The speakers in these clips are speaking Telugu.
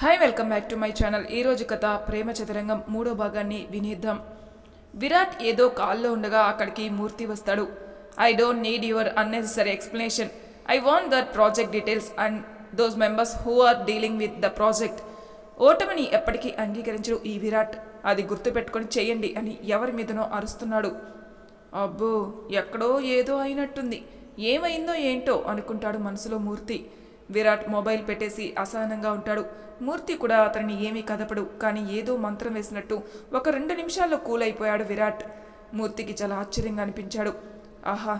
Hi welcome back to my channel ఈ రోజు కథ ప్రేమ చదరంగం మూడో భాగాన్ని వినేద్దాం. విరాట్ ఏదో కాల్లో ఉండగా అక్కడికి మూర్తి వస్తాడు. I don't need your unnecessary explanation I want that project details and those members who are dealing with the project ఓటమిని ఎప్పటికీ అంగీకరించడు ఈ విరాట్. అది గుర్తుపెట్టుకొని చేయండి అని ఎవరి మీదనో అరుస్తున్నాడు. అబ్బో ఎక్కడో ఏదో అయినట్టుంది. ఏమైందో ఏంటో అనుకుంటాడు మనసులో మూర్తి. విరాట్ మొబైల్ పెట్టేసి అసహనంగా ఉంటాడు. మూర్తి కూడా అతనిని ఏమీ కదపడు కానీ ఏదో మంత్రం వేసినట్టు ఒక రెండు నిమిషాల్లో కూల్ అయిపోయాడు విరాట్. మూర్తికి చాలా ఆశ్చర్యంగా అనిపించాడు. ఆహా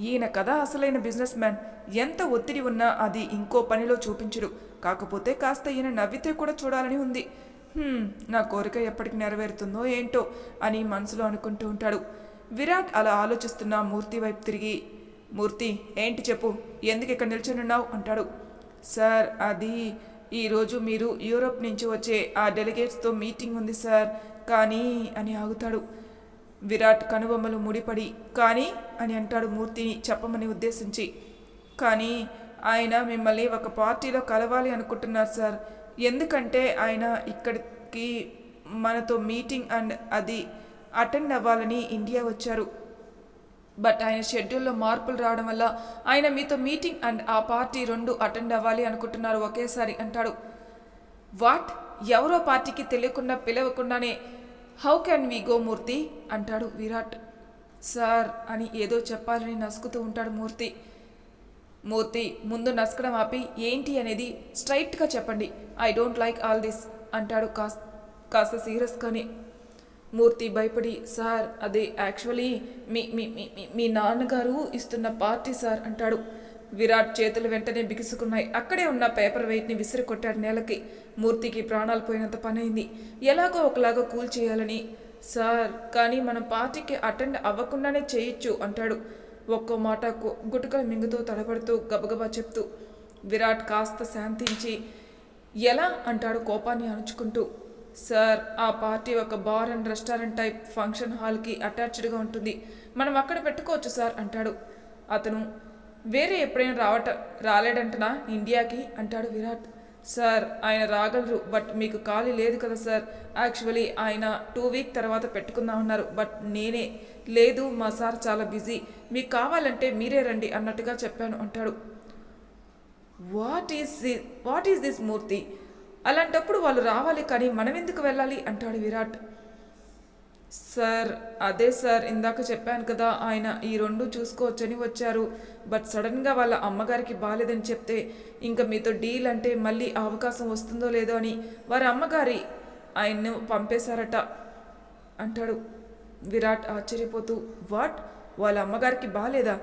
ఈయన కదా అసలైన బిజినెస్ మ్యాన్. ఎంత ఒత్తిడి ఉన్నా అది ఇంకో పనిలో చూపించడు. కాకపోతే కాస్త ఈయన నవ్వితే కూడా చూడాలని ఉంది. నా కోరిక ఎప్పటికి నెరవేరుతుందో ఏంటో అని మనసులో అనుకుంటూ ఉంటాడు. విరాట్ అలా ఆలోచిస్తున్న మూర్తి వైపు తిరిగి మూర్తి ఏంటి చెప్పు? ఎందుకు ఇక్కడ నిల్చునున్నావు అంటాడు. సార్ అది ఈరోజు మీరు యూరోప్ నుంచి వచ్చే ఆ డెలిగేట్స్తో మీటింగ్ ఉంది సార్ కానీ అని ఆగుతాడు. విరాట్ కనుబొమ్మలు ముడిపడి కానీ అని అంటాడు మూర్తిని చెప్పమని ఉద్దేశించి. కానీ ఆయన మిమ్మల్ని ఒక పార్టీలో కలవాలి అనుకుంటున్నారు సార్. ఎందుకంటే ఆయన ఇక్కడికి మనతో మీటింగ్ అండ్ అది అటెండ్ అవ్వాలని ఇండియా వచ్చారు. బట్ ఆయన షెడ్యూల్లో మార్పులు రావడం వల్ల ఆయన మీతో మీటింగ్ అండ్ ఆ పార్టీ రెండు అటెండ్ అవ్వాలి అనుకుంటున్నారు ఒకేసారి అంటాడు. వాట్ ఎవరో పార్టీకి తెలియకుండా పిలవకుండానే how can we go Murthy అంటాడు విరాట్. సార్ అని ఏదో చెప్పాలని నసుకుతూ ఉంటాడు మూర్తి మూర్తి ముందు నసకడం ఆపి ఏంటి అనేది స్ట్రైట్గా చెప్పండి. I don't like all this అంటాడు కాస్త కాస్త సీరియస్గానే మూర్తి భయపడి సార్ అది యాక్చువల్లీ మీ మీ మీ- నాన్నగారు ఇస్తున్న పార్టీ సార్ అంటాడు. విరాట్ చేతులు వెంటనే బిగుసుకున్నాయి. అక్కడే ఉన్న పేపర్ వెయిట్ని విసిరి కొట్టాడు నేలకి. మూర్తికి ప్రాణాలు పోయినంత పనైంది. ఎలాగో ఒకలాగా కూల్ చేయాలని. సార్ కానీ మనం పార్టీకి అటెండ్ అవ్వకుండానే చేయొచ్చు అంటాడు. ఒక్కో మాట గుటుకలు మింగుతూ తడబడుతూ గబగబా చెప్తూ. విరాట్ కాస్త శాంతించి ఎలా? అంటాడు కోపాన్ని అణుచుకుంటూ. సార్ ఆ పార్టీ ఒక bar and restaurant type function హాల్కి అటాచ్డ్గా ఉంటుంది. మనం అక్కడ పెట్టుకోవచ్చు సార్ అంటాడు. అతను వేరే ఎప్పుడైనా రావట రాలేడంటనా? ఇండియాకి? అంటాడు విరాట్. సార్ ఆయన రాగలరు బట్ మీకు ఖాళీ లేదు కదా సార్. యాక్చువల్లీ ఆయన టూ వీక్ తర్వాత పెట్టుకుందామన్నారు బట్ నేనే. లేదు మా సార్ చాలా బిజీ. మీకు కావాలంటే మీరే రండి అన్నట్టుగా చెప్పాను అంటాడు. What is what is this Murthy? అలాంటప్పుడు వాళ్ళు రావాలి కానీ మనం ఎందుకు వెళ్ళాలి? అంటాడు విరాట్. సార్ అదే సార్ ఇందాక చెప్పాను కదా ఆయన ఈ రెండు చూసుకోవచ్చని వచ్చారు. బట్ సడన్గా వాళ్ళ అమ్మగారికి బాలేదని చెప్తే ఇంకా మీతో డీల్ అంటే మళ్ళీ అవకాశం వస్తుందో లేదో అని వారి అమ్మగారి ఆయన్ను పంపేశారట అంటాడు విరాట్ ఆశ్చర్యపోతూ. వాట్? వాళ్ళ అమ్మగారికి బాలేదా?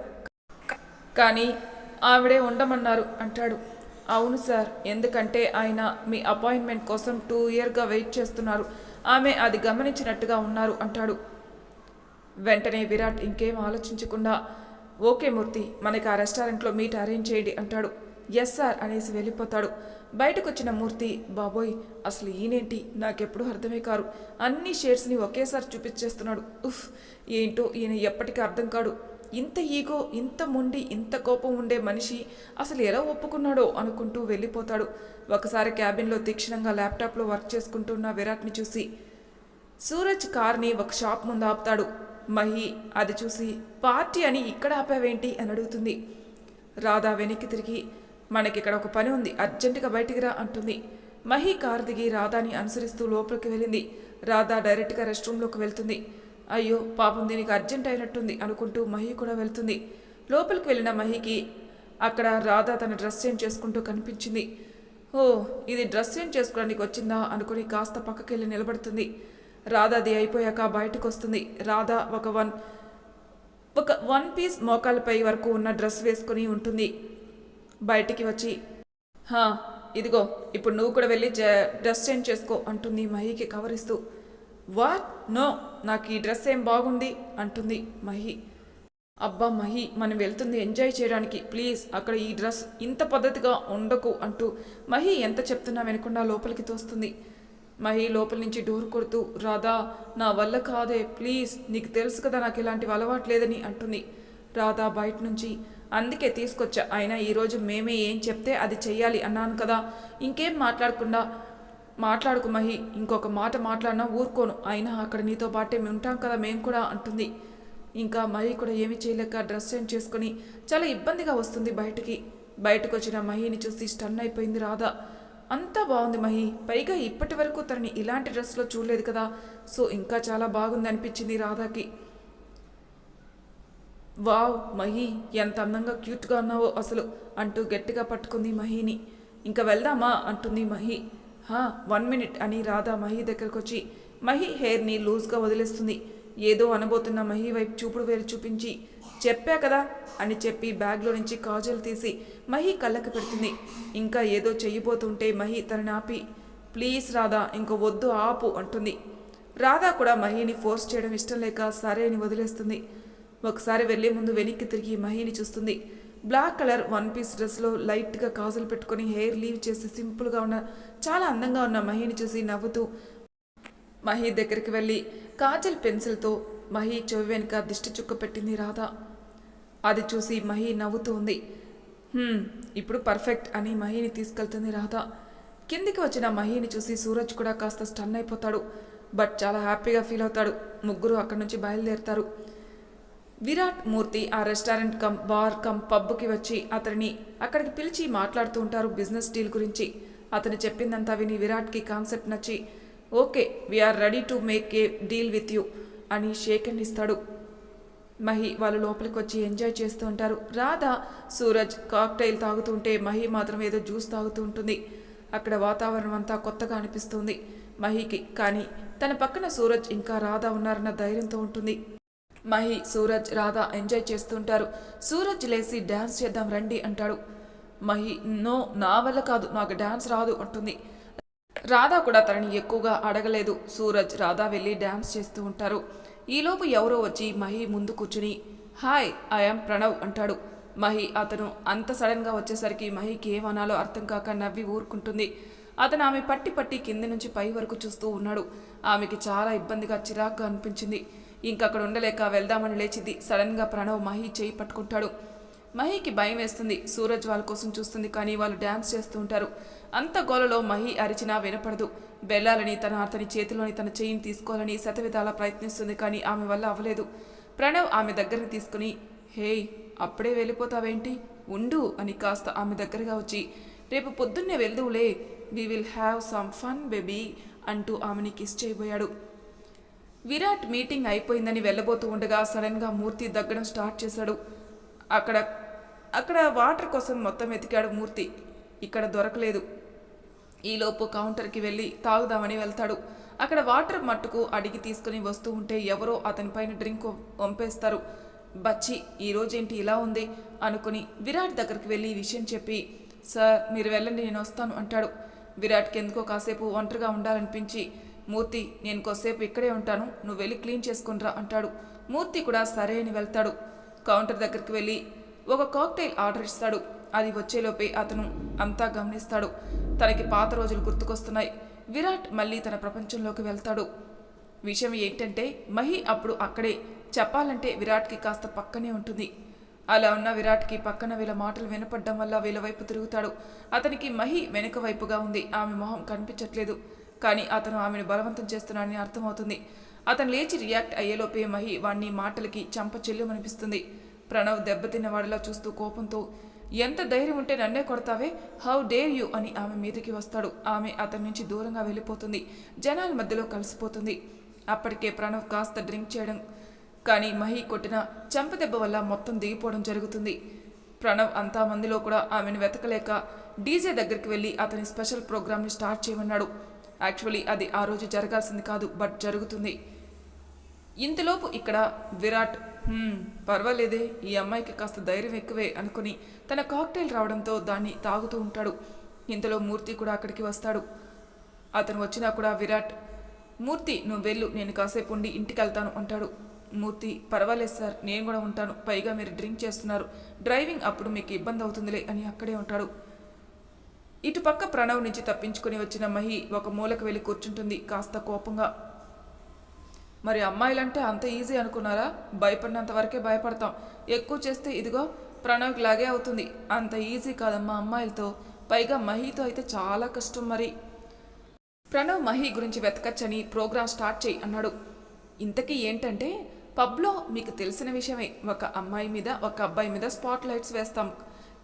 కానీ ఆవిడే ఉండమన్నారు అంటాడు. అవును సార్ ఎందుకంటే ఆయన మీ అపాయింట్మెంట్ కోసం టూ ఇయర్గా వెయిట్ చేస్తున్నారు. ఆమె అది గమనించినట్టుగా ఉన్నారు అంటాడు. వెంటనే విరాట్ ఇంకేం ఆలోచించకుండా ఓకే మూర్తి మనకి ఆ రెస్టారెంట్లో మీట్ అరేంజ్ చేయండి అంటాడు. ఎస్ సార్ అనేసి వెళ్ళిపోతాడు. బయటకు వచ్చిన మూర్తి బాబోయ్ అసలు ఈయనేంటి? నాకెప్పుడు అర్థమే కారు అన్ని షేర్స్ని ఒకేసారి చూపించేస్తున్నాడు. ఉఫ్ ఏంటో ఈయన ఎప్పటికీ అర్థం కాడు. ఇంత ఈగో ఇంత మొండి ఇంత కోపం ఉండే మనిషి అసలు ఎలా ఒప్పుకున్నాడో అనుకుంటూ వెళ్ళిపోతాడు. ఒకసారి క్యాబిన్లో తీక్షణంగా ల్యాప్టాప్లో వర్క్ చేసుకుంటున్న విరాట్ని చూసి సూరజ్ కార్ని ఒక షాప్ ముందు ఆపుతాడు. మహి అది చూసి పార్టీ అని ఇక్కడ ఆపావేంటి అని అడుగుతుంది. రాధా వెనక్కి తిరిగి మనకిక్కడ ఒక పని ఉంది అర్జెంటుగా బయటికి రా అంటుంది. మహి కారు దిగి రాధాని అనుసరిస్తూ లోపలికి వెళ్ళింది. రాధా డైరెక్ట్గా రెస్ట్ రూమ్లోకి వెళ్తుంది. అయ్యో పాపం దీనికి అర్జెంట్ అయినట్టుంది అనుకుంటూ మహి కూడా వెళ్తుంది. లోపలికి వెళ్ళిన మహికి అక్కడ రాధా తన డ్రెస్ చేంజ్ చేసుకుంటూ కనిపించింది. ఓ ఇది డ్రెస్ చేంజ్ చేసుకోవడానికి వచ్చిందా అనుకుని కాస్త పక్కకి వెళ్ళి నిలబడుతుంది రాధాది అయిపోయాక బయటకు వస్తుంది రాధా ఒక వన్ ఒక వన్ పీస్ మోకాలపై వరకు ఉన్న డ్రెస్ వేసుకుని ఉంటుంది. బయటికి వచ్చి హా ఇదిగో ఇప్పుడు నువ్వు కూడా వెళ్ళి డ్రెస్ చేంజ్ చేసుకో అంటుంది మహికి కవరిస్తూ. వాట్ నో నాకు ఈ డ్రెస్ ఏం బాగుంది? అంటుంది మహి. అబ్బా మహి మనం వెళ్తుంది ఎంజాయ్ చేయడానికి. ప్లీజ్ అక్కడ ఈ డ్రెస్ ఇంత పద్ధతిగా ఉండకు అంటూ మహి ఎంత చెప్తున్నా వినకుండా లోపలికి తోస్తుంది. మహి లోపల నుంచి డోర్ కొడుతూ రాధా నా వల్ల కాదే. ప్లీజ్ నీకు తెలుసు కదా నాకు ఇలాంటివి అలవాటు లేదని అంటుంది. రాధా బయట నుంచి అందుకే తీసుకొచ్చా. అయినా ఈరోజు మేమే ఏం చెప్తే అది చెయ్యాలి అన్నాను కదా. ఇంకేం మాట్లాడకుండా మాట్లాడుకు మహి ఇంకొక మాట మాట్లాడినా ఊరుకోను. అయినా అక్కడ నీతో పాటే మేము ఉంటాం కదా మేము కూడా అంటుంది. ఇంకా మహి కూడా ఏమి చేయలేక డ్రెస్ చేంజ్ చేసుకుని చాలా ఇబ్బందిగా వస్తుంది బయటికి. బయటకు వచ్చిన మహిని చూసి స్టన్ అయిపోయింది రాధా. అంతా బాగుంది మహి పైగా ఇప్పటి వరకు తనని ఇలాంటి డ్రెస్లో చూడలేదు కదా. సో ఇంకా చాలా బాగుంది అనిపించింది రాధాకి. వావ్ మహి ఎంత అందంగా క్యూట్గా ఉన్నావో అసలు అంటూ గట్టిగా పట్టుకుంది మహిని. ఇంకా వెళ్దామా? అంటుంది మహి. వన్ మినిట్ అని రాధా మహి దగ్గరకు వచ్చి మహి హెయిర్ని లూజ్గా వదిలేస్తుంది. ఏదో అనబోతున్న మహి వైపు చూపుడు వేలు చూపించి చెప్పా కదా అని చెప్పి బ్యాగ్లో నుంచి కాజల్ తీసి మహి కళ్ళకి పెడుతుంది. ఇంకా ఏదో చెయ్యిపోతుంటే మహి తనని ఆపి ప్లీజ్ రాధా ఇంక వద్దు ఆపు అంటుంది. రాధా కూడా మహిని ఫోర్స్ చేయడం ఇష్టం లేక సరే అని వదిలేస్తుంది. ఒకసారి వెళ్ళే ముందు వెనక్కి తిరిగి మహిని చూస్తుంది. బ్లాక్ కలర్ వన్ పీస్ డ్రెస్లో లైట్గా కాజులు పెట్టుకొని హెయిర్ లీవ్ చేసి సింపుల్గా ఉన్న చాలా అందంగా ఉన్న మహిని చూసి నవ్వుతూ మహి దగ్గరికి వెళ్ళి కాజల్ పెన్సిల్తో మహి చెవి వెనుక దిష్టి చుక్క పెట్టింది రాధ. అది చూసి మహి నవ్వుతూ ఉంది. ఇప్పుడు పర్ఫెక్ట్ అని మహిని తీసుకెళ్తుంది రాధ. కిందికి వచ్చిన మహిని చూసి సూరజ్ కూడా కాస్త స్టన్ అయిపోతాడు. బట్ చాలా హ్యాపీగా ఫీల్ అవుతాడు. ముగ్గురు అక్కడి నుంచి బయలుదేరుతారు. విరాట్ మూర్తి ఆ రెస్టారెంట్ కమ్ బార్ కమ్ పబ్కి వచ్చి అతనిని అక్కడికి పిలిచి మాట్లాడుతూ ఉంటారు బిజినెస్ డీల్ గురించి. అతను చెప్పిందంతా విని విరాట్కి కాన్సెప్ట్ నచ్చి okay we're ready to make a deal with you అని షేక్ అండ్ ఇస్తాడు. మహి వాళ్ళు లోపలికి వచ్చి ఎంజాయ్ చేస్తూ ఉంటారు. రాధా సూరజ్ కాక్టైల్ తాగుతుంటే మహి మాత్రం ఏదో జ్యూస్ తాగుతూ ఉంటుంది. అక్కడ వాతావరణం అంతా కొత్తగా అనిపిస్తుంది మహికి. కానీ తన పక్కన సూరజ్ ఇంకా రాధా ఉన్నారన్న ధైర్యంతో ఉంటుంది. మహి సూరజ్ రాధ ఎంజాయ్ చేస్తుంటారు. సూరజ్ లేచి డ్యాన్స్ చేద్దాం రండి అంటాడు. మహి నో నా వల్ల కాదు నాకు డ్యాన్స్ రాదు అంటుంది. రాధా కూడా తనని ఎక్కువగా అడగలేదు. సూరజ్ రాధా వెళ్ళి డ్యాన్స్ చేస్తూ ఉంటారు. ఈలోపు ఎవరో వచ్చి మహి ముందు కూర్చుని హాయ్ ఐఎమ్ ప్రణవ్ అంటాడు. మహి అతను అంత సడన్గా వచ్చేసరికి మహికి ఏమనాలో అర్థం కాక నవ్వి ఊరుకుంటుంది. అతను ఆమె పట్టి పట్టి కింది నుంచి పై వరకు చూస్తూ ఉన్నాడు. ఆమెకి చాలా ఇబ్బందిగా చిరాగ్గా అనిపించింది. ఇంకక్కడ ఉండలేక వెళ్దామని లేచింది. సడన్గా ప్రణవ్ మహి చేయి పట్టుకుంటాడు. మహికి భయం వేస్తుంది. సూరజ్ వాళ్ళ కోసం చూస్తుంది కానీ వాళ్ళు డ్యాన్స్ చేస్తూ ఉంటారు. అంత గోలలో మహి అరిచినా వినపడదు. వెళ్ళాలని తన అతని చేతిలోని తన చేయిని తీసుకోవాలని శతవిధాలా ప్రయత్నిస్తుంది కానీ ఆమె వల్ల అవ్వలేదు. ప్రణవ్ ఆమె దగ్గరికి తీసుకుని హేయ్ అప్పుడే వెళ్ళిపోతావేంటి? ఉండు అని కాస్త ఆమె దగ్గరగా వచ్చి రేపు పొద్దున్నే వెళ్దువులే. We will have some fun baby అంటూ ఆమెని కిస్ చేయబోయాడు. విరాట్ మీటింగ్ అయిపోయిందని వెళ్ళబోతూ ఉండగా సడన్గా మూర్తి దగ్గడం స్టార్ట్ చేశాడు. అక్కడ అక్కడ వాటర్ కోసం మొత్తం వెతికాడు మూర్తి. ఇక్కడ దొరకలేదు. ఈలోపు కౌంటర్కి వెళ్ళి తాగుదామని వెళ్తాడు. అక్కడ వాటర్ మట్టుకు అడిగి తీసుకుని వస్తూ ఉంటే ఎవరో అతని పైన డ్రింక్ వంపేస్తారు. బచ్చి ఈరోజేంటి ఇలా ఉంది? అనుకుని విరాట్ దగ్గరికి వెళ్ళి ఈ విషయం చెప్పి సార్ మీరు వెళ్ళండి నేను వస్తాను అంటాడు. విరాట్కి ఎందుకో కాసేపు ఒంటరిగా ఉండాలనిపించి మూర్తి నేను కొద్దిసేపు ఇక్కడే ఉంటాను నువ్వు వెళ్ళి క్లీన్ చేసుకునిరా అంటాడు. మూర్తి కూడా సరే అని వెళ్తాడు. కౌంటర్ దగ్గరికి వెళ్ళి ఒక కాక్టైల్ ఆర్డర్ ఇస్తాడు. అది వచ్చేలోపే అతను అంతా గమనిస్తాడు. తనకి పాత రోజులు గుర్తుకొస్తున్నాయి. విరాట్ మళ్ళీ తన ప్రపంచంలోకి వెళ్తాడు. విషయం ఏంటంటే మహి అప్పుడు అక్కడే. చెప్పాలంటే విరాట్కి కాస్త పక్కనే ఉంటుంది. అలా ఉన్న విరాట్కి పక్కన వీళ్ళ మాటలు వినపడ్డం వల్ల వీళ్ళ వైపు తిరుగుతాడు. అతనికి మహి వెనుక వైపుగా ఉంది. ఆమె మొహం కనిపించట్లేదు. కానీ అతను ఆమెను బలవంతం చేస్తున్నాడని అర్థమవుతుంది. అతను లేచి రియాక్ట్ అయ్యేలోపే మహి వాణ్ణి మాటలకి చంప చెల్లుమనిపిస్తుంది. ప్రణవ్ దెబ్బతిన్న వాడిలా చూస్తూ కోపంతో ఎంత ధైర్యం ఉంటే నన్నే కొడతావే? How dare you? అని ఆమె మీదకి వస్తాడు. ఆమె అతని నుంచి దూరంగా వెళ్ళిపోతుంది. జనాల మధ్యలో కలిసిపోతుంది. అప్పటికే ప్రణవ్ కాస్త డ్రింక్ చేయడం కానీ మహి కొట్టిన చెంపదెబ్బ వల్ల మొత్తం దిగిపోవడం జరుగుతుంది. ప్రణవ్ అంతా మందిలో కూడా ఆమెను వెతకలేక డీజే దగ్గరికి వెళ్ళి అతని స్పెషల్ ప్రోగ్రామ్ని స్టార్ట్ చేయమన్నాడు. యాక్చువల్లీ అది ఆ రోజు జరగాల్సింది కాదు బట్ జరుగుతుంది. ఇంతలోపు ఇక్కడ విరాట్ పర్వాలేదే ఈ అమ్మాయికి కాస్త ధైర్యం ఎక్కువే అనుకుని తన కాక్టైల్ రావడంతో దాన్ని తాగుతూ ఉంటాడు. ఇంతలో మూర్తి కూడా అక్కడికి వస్తాడు. అతను వచ్చినా కూడా విరాట్ మూర్తి నువ్వు వెళ్ళు నేను కాసేపు ఉండి ఇంటికి వెళ్తాను అంటాడు. మూర్తి పర్వాలేదు సార్ నేను కూడా ఉంటాను. పైగా మీరు డ్రింక్ చేస్తున్నారు. డ్రైవింగ్ అప్పుడు మీకు ఇబ్బంది అవుతుందిలే అని అక్కడే ఉంటాడు. ఇటుపక్క ప్రణవ్ నుంచి తప్పించుకుని వచ్చిన మహి ఒక మూలకు వెళ్ళి కూర్చుంటుంది కాస్త కోపంగా. మరి అమ్మాయిలంటే అంత ఈజీ అనుకున్నారా? భయపడినంత వరకే భయపడతాం. ఎక్కువ చేస్తే ఇదిగో ప్రణవ్కి లాగే అవుతుంది. అంత ఈజీ కాదమ్మా అమ్మాయిలతో. పైగా మహితో అయితే చాలా కష్టం మరి. ప్రణవ్ మహి గురించి వెతకచ్చని ప్రోగ్రాం స్టార్ట్ చేయి అన్నాడు. ఇంతకీ ఏంటంటే పబ్లో మీకు తెలిసిన విషయమే. ఒక అమ్మాయి మీద ఒక అబ్బాయి మీద స్పాట్ లైట్స్ వేస్తాం.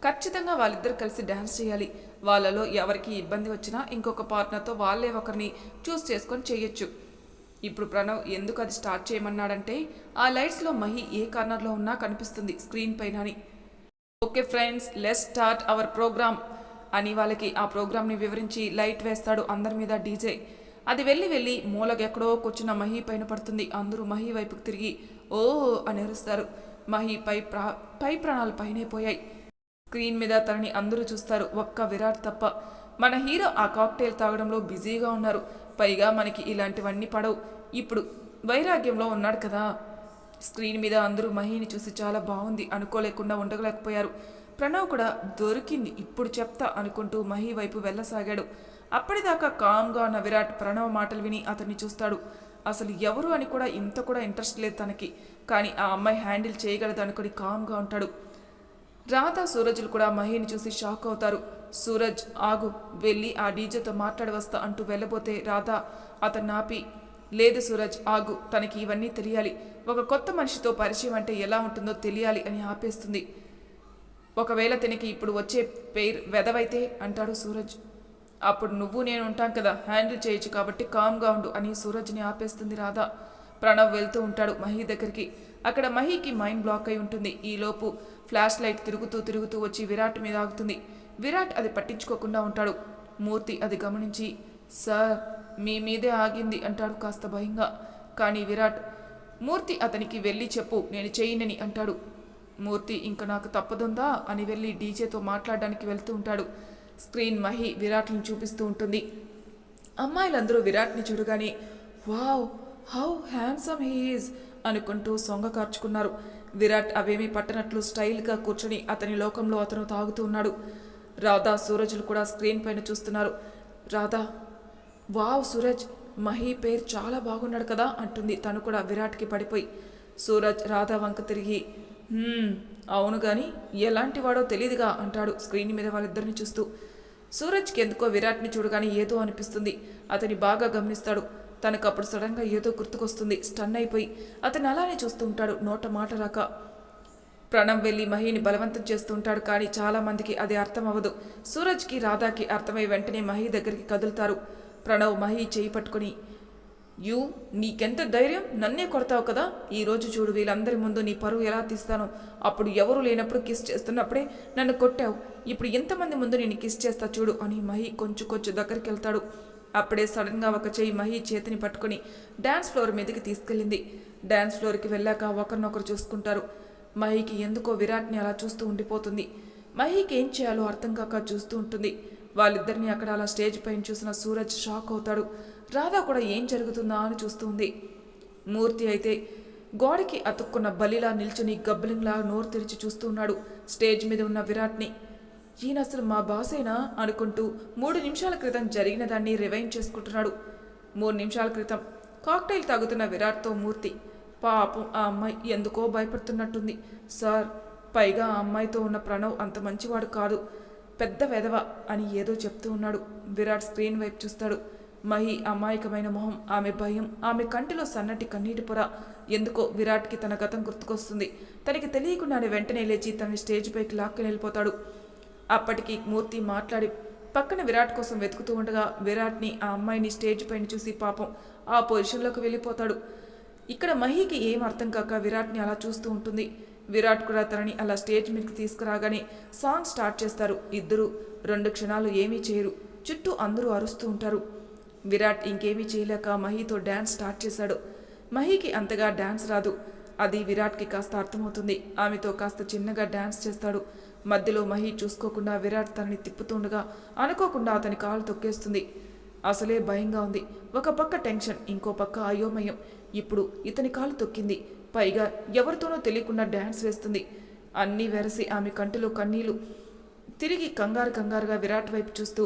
ఖచ్చితంగా వాళ్ళిద్దరు కలిసి డ్యాన్స్ చేయాలి. వాళ్ళలో ఎవరికి ఇబ్బంది వచ్చినా ఇంకొక పార్ట్నర్తో వాళ్ళే ఒకరిని చూస్ చేసుకొని చేయొచ్చు. ఇప్పుడు ప్రణవ్ ఎందుకు అది స్టార్ట్ చేయమన్నాడంటే ఆ లైట్స్లో మహి ఏ కార్నర్లో ఉన్నా కనిపిస్తుంది స్క్రీన్ పైన అని okay friends let's start our program అని వాళ్ళకి ఆ ప్రోగ్రామ్ని వివరించి లైట్ వేస్తాడు అందరి మీద డీజే. అది వెళ్ళి వెళ్ళి మూలకెక్కడో కూర్చున్న మహి పైన పడుతుంది. అందరూ మహి వైపుకు తిరిగి ఓ అని అరుస్తారు. మహి పై ప్రా పై ప్రాణాలు పైనే పోయాయి. స్క్రీన్ మీద తనని అందరూ చూస్తారు. ఒక్క విరాట్ తప్ప. మన హీరో ఆ కాక్టైల్ తాగడంలో బిజీగా ఉన్నారు. పైగా మనకి ఇలాంటివన్నీ పడవు. ఇప్పుడు వైరాగ్యంలో ఉన్నాడు కదా. స్క్రీన్ మీద అందరూ మహిని చూసి చాలా బాగుంది అనుకోలేకుండా ఉండగలేకపోయారు ప్రణవ్ కూడా దొరికింది ఇప్పుడు చెప్తా అనుకుంటూ మహి వైపు వెళ్ళసాగాడు. అప్పటిదాకా కామ్గా ఉన్న విరాట్ ప్రణవ్ మాటలు విని అతన్ని చూస్తాడు. అసలు ఎవరు అని కూడా ఇంత కూడా ఇంట్రెస్ట్ లేదు తనకి. కానీ ఆ అమ్మాయి హ్యాండిల్ చేయగలదు అనుకుని కామ్గా ఉంటాడు. రాధా సూరజ్లు కూడా మహిని చూసి షాక్ అవుతారు. సూరజ్ ఆగు వెళ్ళి ఆ డీజేతో మాట్లాడి వస్తా అంటూ వెళ్ళబోతే రాధా అతను ఆపి లేదు సూరజ్ ఆగు తనకి ఇవన్నీ తెలియాలి. ఒక కొత్త మనిషితో పరిచయం అంటే ఎలా ఉంటుందో తెలియాలి అని ఆపేస్తుంది. ఒకవేళ తనకి ఇప్పుడు వచ్చే పేరు వెదవైతే అంటాడు సూరజ్. అప్పుడు నువ్వు నేను ఉంటాం కదా హ్యాండిల్ చేయొచ్చు కాబట్టి కామ్గా ఉండు అని సూరజ్ని ఆపేస్తుంది రాధా. ప్రణవ్ వెళ్తూ ఉంటాడు మహి దగ్గరికి. అక్కడ మహికి మైండ్ బ్లాక్ అయి ఉంటుంది. ఈలోపు ఫ్లాష్ లైట్ తిరుగుతూ తిరుగుతూ వచ్చి విరాట్ మీద ఆగుతుంది. విరాట్ అది పట్టించుకోకుండా ఉంటాడు. మూర్తి అది గమనించి సార్ మీ మీదే ఆగింది అంటాడు కాస్త భయంగా. కానీ విరాట్ మూర్తి అతనికి వెళ్ళి చెప్పు నేను చేయనని అంటాడు. మూర్తి ఇంక నాకు తప్పదుందా? అని వెళ్ళి డీజేతో మాట్లాడడానికి వెళ్తూ ఉంటాడు. స్క్రీన్ మహి విరాట్ని చూపిస్తూ ఉంటుంది. అమ్మాయిలందరూ విరాట్ని చూడగానే వావ్ హౌ హ్యాండ్సమ్ హీఈస్ అనుకుంటూ సొంగ కార్చుకున్నారు. విరాట్ అవేమీ పట్టనట్లు స్టైల్గా కూర్చొని అతని లోకంలో అతను తాగుతూ ఉన్నాడు. రాధా సూరజ్లు కూడా స్క్రీన్ పైన చూస్తున్నారు. రాధా వావ్ సూరజ్ మహి పేరు చాలా బాగున్నాడు కదా అంటుంది. తను కూడా విరాట్కి పడిపోయి. సూరజ్ రాధా వంక తిరిగి అవును కానీ ఎలాంటి వాడో తెలియదుగా అంటాడు స్క్రీన్ మీద వాళ్ళిద్దరిని చూస్తూ. సూరజ్కి ఎందుకో విరాట్ని చూడగానే ఏదో అనిపిస్తుంది. అతని బాగా గమనిస్తాడు. తనకు అప్పుడు సడన్గా ఏదో గుర్తుకొస్తుంది. స్టన్ అయిపోయి అతను అలానే చూస్తూ ఉంటాడు. నోట మాట రాక. ప్రణం వెళ్ళి మహిని బలవంతం చేస్తూ ఉంటాడు కానీ చాలామందికి అది అర్థం అవ్వదు సూరజ్కి రాధాకి అర్థమై వెంటనే మహి దగ్గరికి కదులుతారు. ప్రణవ్ మహి చేయి పట్టుకొని యూ నీకెంత ధైర్యం? నన్నే కొడతావు కదా? ఈరోజు చూడు వీళ్ళందరి ముందు నీ పరువు ఎలా తీస్తాను. అప్పుడు ఎవరు లేనప్పుడు కిస్ చేస్తున్నప్పుడే నన్ను కొట్టావు. ఇప్పుడు ఎంతమంది ముందు నేను కిస్ చేస్తా చూడు అని మహి కొంచెం కొంచెం దగ్గరికి వెళ్తాడు అప్పుడే సడన్గా ఒక చేయి మహి చేతిని పట్టుకొని డ్యాన్స్ ఫ్లోర్ మీదకి తీసుకెళ్ళింది. డ్యాన్స్ ఫ్లోర్కి వెళ్ళాక ఒకరినొకరు చూసుకుంటారు. మహికి ఎందుకో విరాట్ని అలా చూస్తూ ఉండిపోతుంది. మహికి ఏం చేయాలో అర్థం కాక చూస్తూ ఉంటుంది. వాళ్ళిద్దరిని అక్కడ అలా స్టేజ్ పైన చూసిన సూరజ్ షాక్ అవుతాడు. రాధా కూడా ఏం జరుగుతుందా అని చూస్తుంది మూర్తి అయితే గోడకి అతుక్కున్న బలిలా నిల్చుని గబ్బలింగ్లా నోరు తెరిచి చూస్తూ ఉన్నాడు. స్టేజ్ మీద ఉన్న విరాట్ని ఈయన అసలు మా బాసేనా అనుకుంటూ మూడు నిమిషాల క్రితం జరిగిన దాన్ని రివైండ్ చేసుకుంటున్నాడు. మూడు నిమిషాల క్రితం కాక్టైల్ తాగుతున్న విరాట్తో మూర్తి పాపం ఆ అమ్మాయి ఎందుకో భయపడుతున్నట్టుంది. సార్ పైగా ఆ అమ్మాయితో ఉన్న ప్రణవ్ అంత మంచివాడు కాదు పెద్ద వెధవ అని ఏదో చెప్తూ ఉన్నాడు. విరాట్ స్క్రీన్ వైపు చూస్తాడు. మహి అమాయకమైన మొహం ఆమె భయం ఆమె కంటిలో సన్నటి కన్నీటి పొర. ఎందుకో విరాట్కి తన గతం గుర్తుకొస్తుంది. తనకి తెలియకుండానే వెంటనే లేచి తన స్టేజ్ పైకి లాక్కి వెళ్ళిపోతాడు అప్పటికి మూర్తి మాట్లాడి పక్కన విరాట్ కోసం వెతుకుతూ ఉండగా విరాట్ని ఆ అమ్మాయిని స్టేజ్ పైన చూసి పాపం ఆ పొజిషన్లోకి వెళ్ళిపోతాడు. ఇక్కడ మహికి ఏం అర్థం కాక విరాట్ని అలా చూస్తూ ఉంటుంది. విరాట్ కూడా తనని అలా స్టేజ్ మీదకి తీసుకురాగానే సాంగ్ స్టార్ట్ చేస్తారు. ఇద్దరు రెండు క్షణాలు ఏమీ చేయరు. చుట్టూ అందరూ అరుస్తూ ఉంటారు. విరాట్ ఇంకేమీ చేయలేక మహితో డ్యాన్స్ స్టార్ట్ చేశాడు. మహికి అంతగా డ్యాన్స్ రాదు. అది విరాట్కి కాస్త అర్థమవుతుంది. ఆమెతో కాస్త చిన్నగా డ్యాన్స్ చేస్తాడు. మధ్యలో మహి చూసుకోకుండా విరాట్ తనని తిప్పుతుండగా అనుకోకుండా అతని కాలు తొక్కేస్తుంది. అసలే భయంగా ఉంది. ఒక పక్క టెన్షన్ ఇంకో పక్క అయోమయం. ఇప్పుడు ఇతని కాలు తొక్కింది. పైగా ఎవరితోనో తెలియకుండా డ్యాన్స్ వేస్తుంది. అన్నీ వెరసి ఆమె కంటిలో కన్నీళ్ళు తిరిగి కంగారు కంగారుగా విరాట్ వైపు చూస్తూ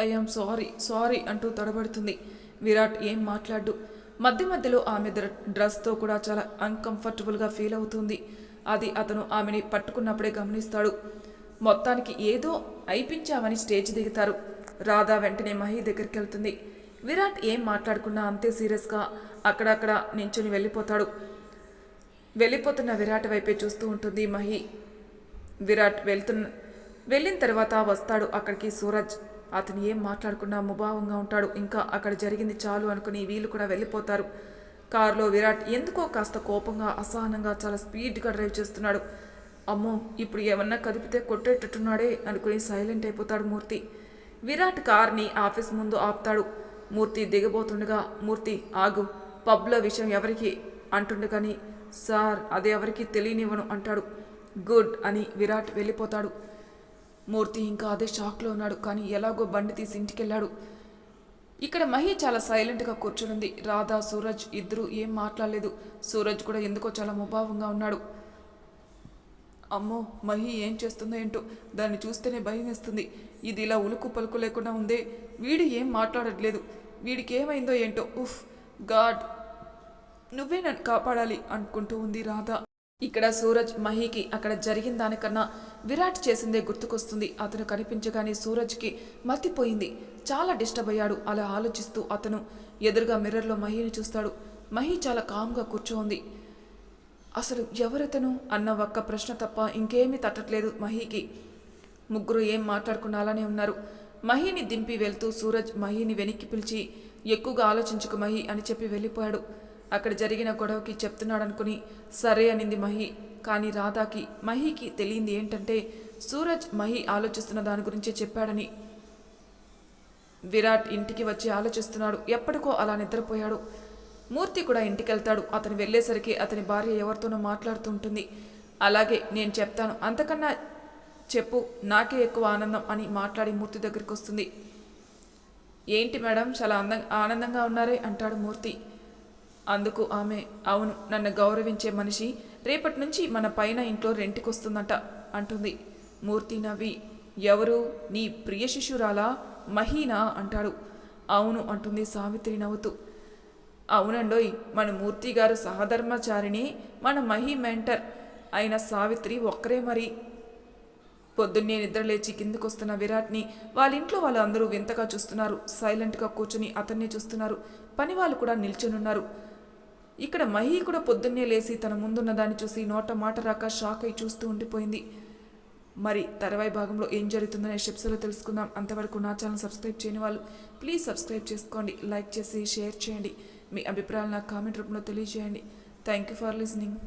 ఐఎమ్ సారీ సారీ అంటూ తడబడుతుంది. విరాట్ ఏం మాట్లాడు మధ్య మధ్యలో ఆమె డ్రెస్తో కూడా చాలా అన్కంఫర్టబుల్గా ఫీల్ అవుతుంది. అది అతను ఆమెని పట్టుకున్నప్పుడే గమనిస్తాడు. మొత్తానికి ఏదో అయిపించామని స్టేజ్ దిగుతారు. రాధా వెంటనే మహి దగ్గరికి వెళ్తుంది. విరాట్ ఏం మాట్లాడకుండా అంతే సీరియస్గా అక్కడక్కడ నించుని వెళ్ళిపోతాడు. వెళ్ళిపోతున్న విరాట్ వైపే చూస్తూ ఉంటుంది మహి. విరాట్ వెళ్తున్న వెళ్ళిన తర్వాత వస్తాడు అక్కడికి సూరజ్. అతను ఏం మాట్లాడకుండా ముభావంగా ఉంటాడు. ఇంకా అక్కడ జరిగింది చాలు అనుకుని వీళ్ళు కూడా వెళ్ళిపోతారు. కారులో విరాట్ ఎందుకో కాస్త కోపంగా అసహనంగా చాలా స్పీడ్గా డ్రైవ్ చేస్తున్నాడు. అమ్మో ఇప్పుడు ఏమన్నా కదిపితే కొట్టేటట్టున్నాడే అనుకుని సైలెంట్ అయిపోతాడు మూర్తి. విరాట్ కార్ని ఆఫీస్ ముందు ఆపుతాడు. మూర్తి దిగబోతుండగా మూర్తి ఆగు. పబ్లో విషయం ఎవరికి? అంటుండగాని సార్ అది ఎవరికి తెలియనివ్వను అంటాడు. గుడ్ అని విరాట్ వెళ్ళిపోతాడు. మూర్తి ఇంకా అదే షాక్లో ఉన్నాడు కానీ ఎలాగో బండి తీసి ఇంటికెళ్ళాడు. ఇక్కడ మహి చాలా సైలెంట్గా కూర్చునుంది. రాధా సూరజ్ ఇద్దరు ఏం మాట్లాడలేదు. సూరజ్ కూడా ఎందుకో చాలా ముభావంగా ఉన్నాడు. అమ్మో మహి ఏం చేస్తుందో ఏంటో దాన్ని చూస్తేనే భయం వేస్తుంది. ఇది ఇలా ఉలుకు పలుకు లేకుండా ఉందే వీడు ఏం మాట్లాడట్లేదు. వీడికి ఏమైందో ఏంటో ఉఫ్ గాడ్ నువ్వే నన్ను కాపాడాలి అనుకుంటూ ఉంది రాధ. ఇక్కడ సూరజ్ మహీకి అక్కడ జరిగిన దానికన్నా విరాట్ చేసిందే గుర్తుకొస్తుంది. అతను కనిపించగానే సూరజ్కి మతిపోయింది. చాలా డిస్టర్బ్ అయ్యాడు. అలా ఆలోచిస్తూ అతను ఎదురుగా మిర్రర్లో మహిని చూస్తాడు. మహి చాలా కామ్గా కూర్చోంది. అసలు ఎవరతను? అన్న ఒక్క ప్రశ్న తప్ప ఇంకేమీ తట్టట్లేదు మహీకి. ముగ్గురు ఏం మాట్లాడుకున్నాలనే అలానే ఉన్నారు. మహీని దింపి వెళ్తూ సూరజ్ మహీని వెనక్కి పిలిచి ఎక్కువగా ఆలోచించుకు మహి అని చెప్పి వెళ్ళిపోయాడు. అక్కడ జరిగిన గొడవకి చెప్తున్నాడనుకుని సరే అనింది మహి. కానీ రాధాకి మహీకి తెలియంది ఏంటంటే సూరజ్ మహి ఆలోచిస్తున్న దాని గురించే చెప్పాడని. విరాట్ ఇంటికి వచ్చి ఆలోచిస్తున్నాడు. ఎప్పటికో అలా నిద్రపోయాడు. మూర్తి కూడా ఇంటికి వెళ్తాడు అతను వెళ్ళేసరికి అతని భార్య ఎవరితోనో మాట్లాడుతూ ఉంటుంది. అలాగే నేను చెప్తాను. అంతకన్నా చెప్పు. నాకే ఎక్కువ ఆనందం అని మాట్లాడి మూర్తి దగ్గరికి వస్తుంది ఏంటి మేడం? చాలా అందం ఆనందంగా ఉన్నారే అంటాడు మూర్తి. అందుకు ఆమె అవును నన్ను గౌరవించే మనిషి రేపటి నుంచి మన పైన ఇంట్లో రెంట్కి వస్తుందంట అంటుంది. మూర్తి నవ్వి ఎవరు? నీ ప్రియ శిష్యురాలా? మహీనా అంటాడు. అవును అంటుంది సావిత్రి నవ్వుతూ. అవునండోయ్ మన మూర్తి గారు సహధర్మచారిణి మన మహి మెంటర్ అయిన సావిత్రి ఒక్కరే మరి. పొద్దున్నే నిద్రలేచి కిందకొస్తున్న విరాట్ని వాళ్ళ ఇంట్లో వాళ్ళందరూ వింతగా చూస్తున్నారు. సైలెంట్గా కూర్చుని అతన్నే చూస్తున్నారు. పని వాళ్ళు కూడా నిల్చునున్నారు. ఇక్కడ మహి కూడా పొద్దున్నే లేచి తన ముందున్న దాన్ని చూసి నోట మాట రాక షాక్ అయి చూస్తూ ఉండిపోయింది. మరి తర్వాయి భాగంలో ఏం జరుగుతుందనే షిప్స్లో తెలుసుకుందాం. అంతవరకు నా ఛానల్ సబ్స్క్రైబ్ చేయని వాళ్ళు ప్లీజ్ సబ్స్క్రైబ్ చేసుకోండి. లైక్ చేసి షేర్ చేయండి. మీ అభిప్రాయాలు నాకు కామెంట్ రూపంలో తెలియజేయండి. Thank you for listening.